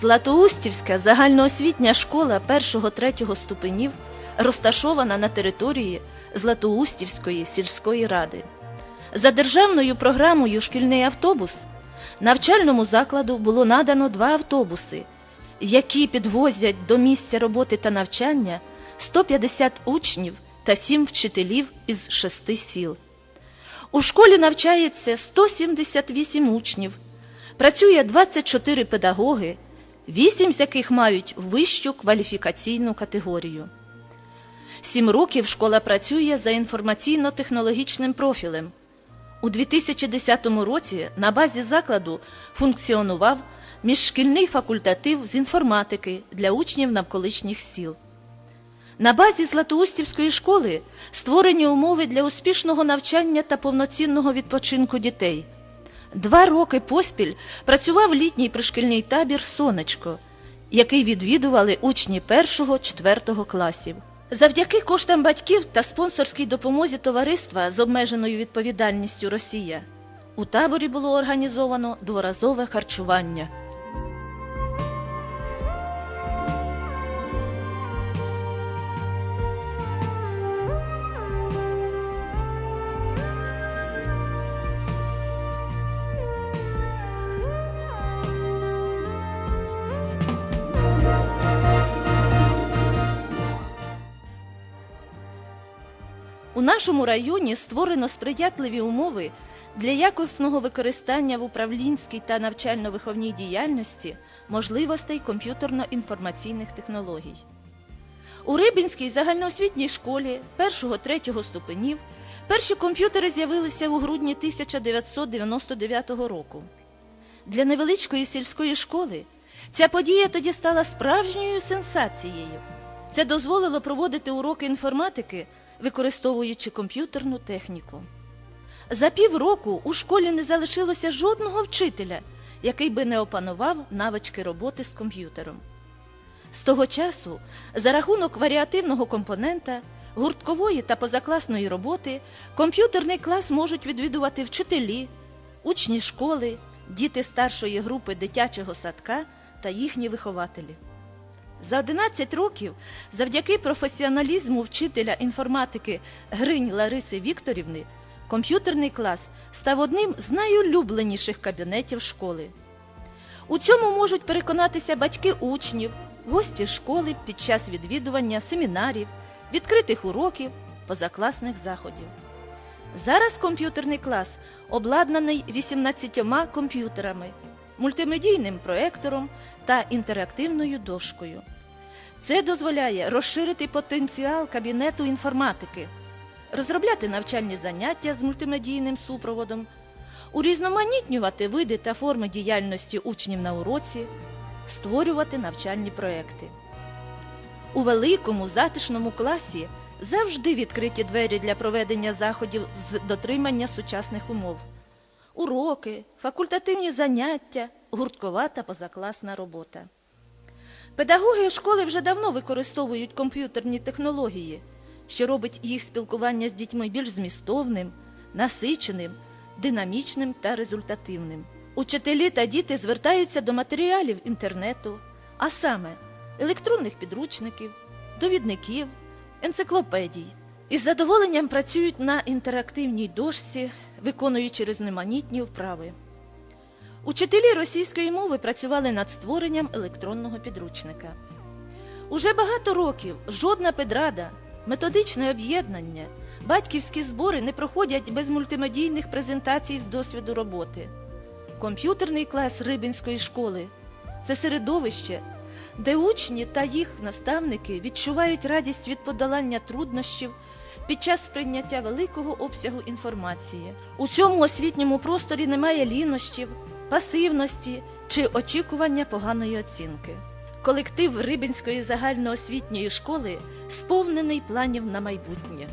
Златоустівська загальноосвітня школа 1-3 ступенів розташована на території Златоустівської сільської ради. За державною програмою Шкільний автобус навчальному закладу було надано два автобуси, які підвозять до місця роботи та навчання 150 учнів та 7 вчителів із шести сіл. У школі навчається 178 учнів, працює 24 педагоги, 8 з яких мають вищу кваліфікаційну категорію. Сім років школа працює за інформаційно-технологічним профілем. У 2010 році на базі закладу функціонував міжшкільний факультатив з інформатики для учнів навколишніх сіл. На базі Златоустівської школи створені умови для успішного навчання та повноцінного відпочинку дітей. Два роки поспіль працював літній пришкільний табір Сонечко, який відвідували учні 1-4 класів. Завдяки коштам батьків та спонсорській допомозі товариства з обмеженою відповідальністю Росія у таборі було організовано дворазове харчування. У нашому районі створено сприятливі умови для якісного використання в управлінській та навчально-виховній діяльності можливостей комп'ютерно-інформаційних технологій. У Рибінській загальноосвітній школі 1-3 ступенів перші комп'ютери з'явилися у грудні 1999 року. Для невеличкої сільської школи ця подія тоді стала справжньою сенсацією. Це дозволило проводити уроки інформатики, використовуючи комп'ютерну техніку. За півроку у школі не залишилося жодного вчителя, який би не опанував навички роботи з комп'ютером. З того часу, за рахунок варіативного компонента, гурткової та позакласної роботи, комп'ютерний клас можуть відвідувати вчителі, учні школи, діти старшої групи дитячого садка та їхні вихователі. За 11 років, завдяки професіоналізму вчителя інформатики Гринь Лариси Вікторівни, комп'ютерний клас став одним з найулюбленіших кабінетів школи. У цьому можуть переконатися батьки учнів, гості школи під час відвідування семінарів, відкритих уроків, позакласних заходів. Зараз комп'ютерний клас обладнаний 18 комп'ютерами, мультимедійним проектором та інтерактивною дошкою. Це дозволяє розширити потенціал кабінету інформатики, розробляти навчальні заняття з мультимедійним супроводом, урізноманітнювати види та форми діяльності учнів на уроці, створювати навчальні проекти. У великому затишному класі завжди відкриті двері для проведення заходів з дотримання сучасних умов. Уроки, факультативні заняття, гурткова та позакласна робота. Педагоги школи вже давно використовують комп'ютерні технології, що робить їх спілкування з дітьми більш змістовним, насиченим, динамічним та результативним. Учителі та діти звертаються до матеріалів інтернету, а саме електронних підручників, довідників, енциклопедій. Із задоволенням працюють на інтерактивній дошці, виконуючи різноманітні вправи. Учителі російської мови працювали над створенням електронного підручника. Уже багато років жодна педрада, методичне об'єднання, батьківські збори не проходять без мультимедійних презентацій з досвіду роботи. Комп'ютерний клас Рибінської школи це середовище, де учні та їх наставники відчувають радість від подолання труднощів під час сприйняття великого обсягу інформації. У цьому освітньому просторі немає лінощів, пасивності чи очікування поганої оцінки. Колектив Рибінської загальноосвітньої школи сповнений планів на майбутнє.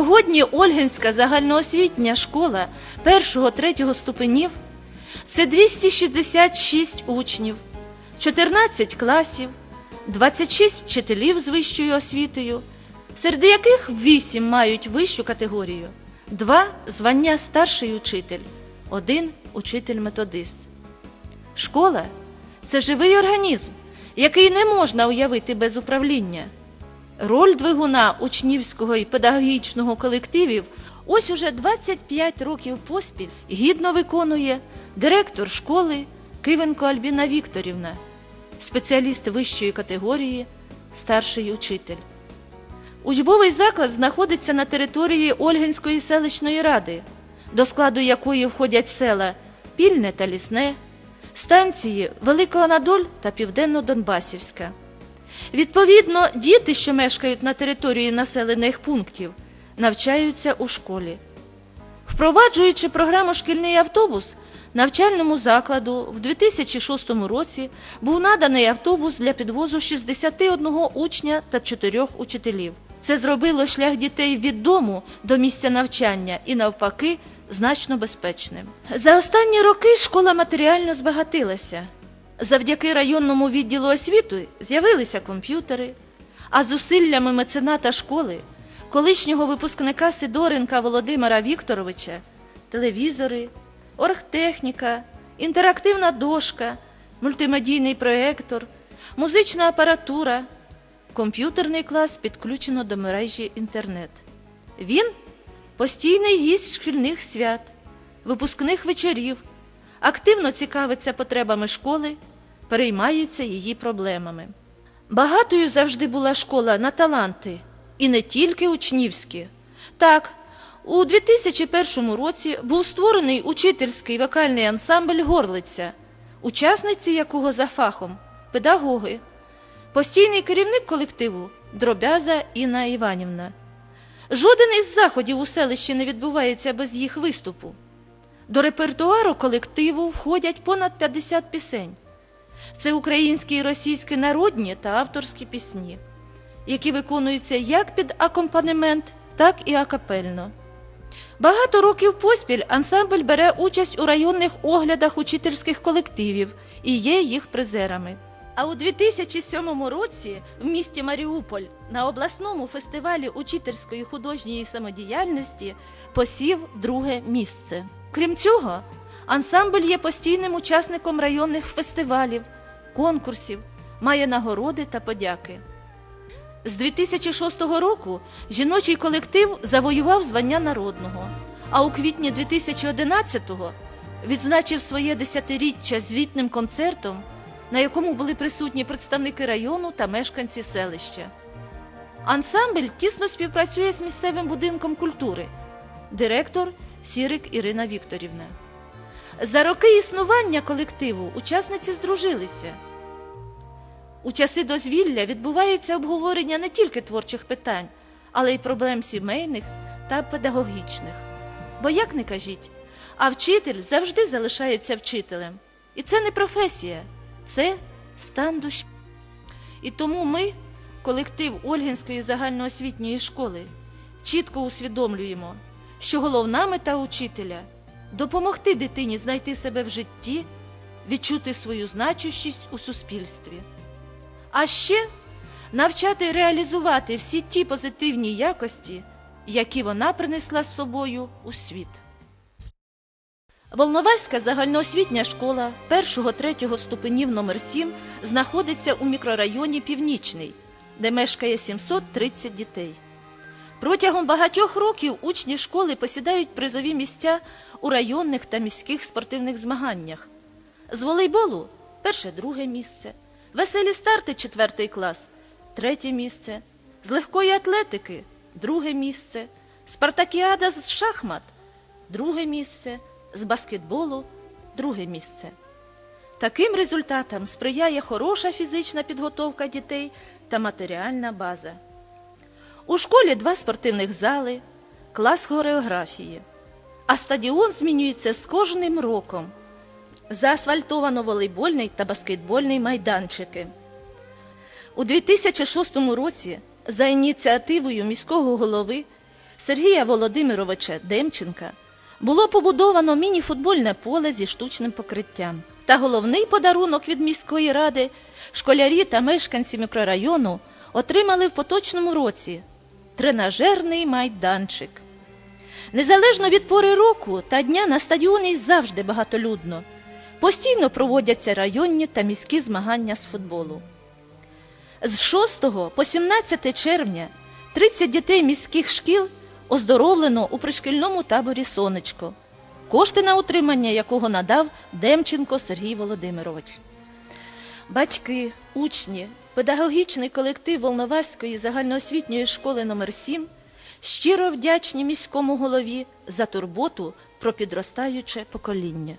Сьогодні Ольгинська загальноосвітня школа 1-3 ступенів це 266 учнів, 14 класів, 26 вчителів з вищою освітою, серед яких вісім мають вищу категорію, два звання старший учитель, один учитель-методист. Школа це живий організм, який не можна уявити без управління. Роль двигуна учнівського і педагогічного колективів ось уже 25 років поспіль гідно виконує директор школи Кивенко Альбіна Вікторівна, спеціаліст вищої категорії, старший учитель. Учбовий заклад знаходиться на території Ольгинської селищної ради, до складу якої входять села Пільне та Лісне, станції Великого Надоль та Південно-Донбасівська. Відповідно, діти, що мешкають на території населених пунктів, навчаються у школі. Впроваджуючи програму Шкільний автобус, навчальному закладу в 2006 році був наданий автобус для підвозу 61 учня та 4 учителів. Це зробило шлях дітей від дому до місця навчання і, навпаки, значно безпечним. За останні роки школа матеріально збагатилася. Завдяки районному відділу освіти з'явилися комп'ютери, а зусиллями мецената школи, колишнього випускника Сидоренка Володимира Вікторовича, телевізори, оргтехніка, інтерактивна дошка, мультимедійний проектор, музична апаратура, комп'ютерний клас підключено до мережі інтернет. Він постійний гість шкільних свят, випускних вечорів, активно цікавиться потребами школи, переймається її проблемами. Багатою завжди була школа на таланти, і не тільки учнівські. Так, у 2001 році був створений учительський вокальний ансамбль Горлиця, учасниці якого за фахом педагоги, постійний керівник колективу Дробяза Інна Іванівна. Жоден із заходів у селищі не відбувається без їх виступу. До репертуару колективу входять понад 50 пісень. Це українські і російські народні та авторські пісні, які виконуються як під акомпанемент, так і акапельно. Багато років поспіль ансамбль бере участь у районних оглядах учительських колективів і є їх призерами. А у 2007 році в місті Маріуполь на обласному фестивалі учительської художньої самодіяльності посів друге місце. Крім цього, ансамбль є постійним учасником районних фестивалів, конкурсів, має нагороди та подяки. З 2006 року жіночий колектив завоював звання народного, а у квітні 2011-го відзначив своє десятиріччя звітним концертом, на якому були присутні представники району та мешканці селища. Ансамбль тісно співпрацює з місцевим будинком культури, директор Сірик Ірина Вікторівна. За роки існування колективу учасниці здружилися. У часи дозвілля відбувається обговорення не тільки творчих питань, але й проблем сімейних та педагогічних. Бо як не кажіть, а вчитель завжди залишається вчителем. І це не професія, це стан душі. І тому ми, колектив Ольгінської загальноосвітньої школи, чітко усвідомлюємо, що головна мета учителя допомогти дитині знайти себе в житті, відчути свою значущість у суспільстві. А ще навчати реалізувати всі ті позитивні якості, які вона принесла з собою у світ. Волноваська загальноосвітня школа 1-3 ступенів номер 7 знаходиться у мікрорайоні Північний, де мешкає 730 дітей. Протягом багатьох років учні школи посідають призові місця у районних та міських спортивних змаганнях. З волейболу перше-друге місце, веселі старти четвертий клас, третє місце, з легкої атлетики друге місце, спартакіада з шахмат друге місце, з баскетболу друге місце. Таким результатам сприяє хороша фізична підготовка дітей та матеріальна база. У школі два спортивних зали, клас хореографії, а стадіон змінюється з кожним роком. Заасфальтовано волейбольний та баскетбольний майданчики. У 2006 році за ініціативою міського голови Сергія Володимировича Демченка було побудовано міні-футбольне поле зі штучним покриттям. Та головний подарунок від міської ради школярі та мешканці мікрорайону отримали в поточному році тренажерний майданчик. Незалежно від пори року та дня на стадіоні завжди багатолюдно. Постійно проводяться районні та міські змагання з футболу. З 6 по 17 червня 30 дітей міських шкіл оздоровлено у пришкільному таборі Сонечко, кошти на утримання якого надав Демченко Сергій Володимирович. Батьки, учні, педагогічний колектив Волноваської загальноосвітньої школи номер 7 щиро вдячні міському голові за турботу про підростаюче покоління.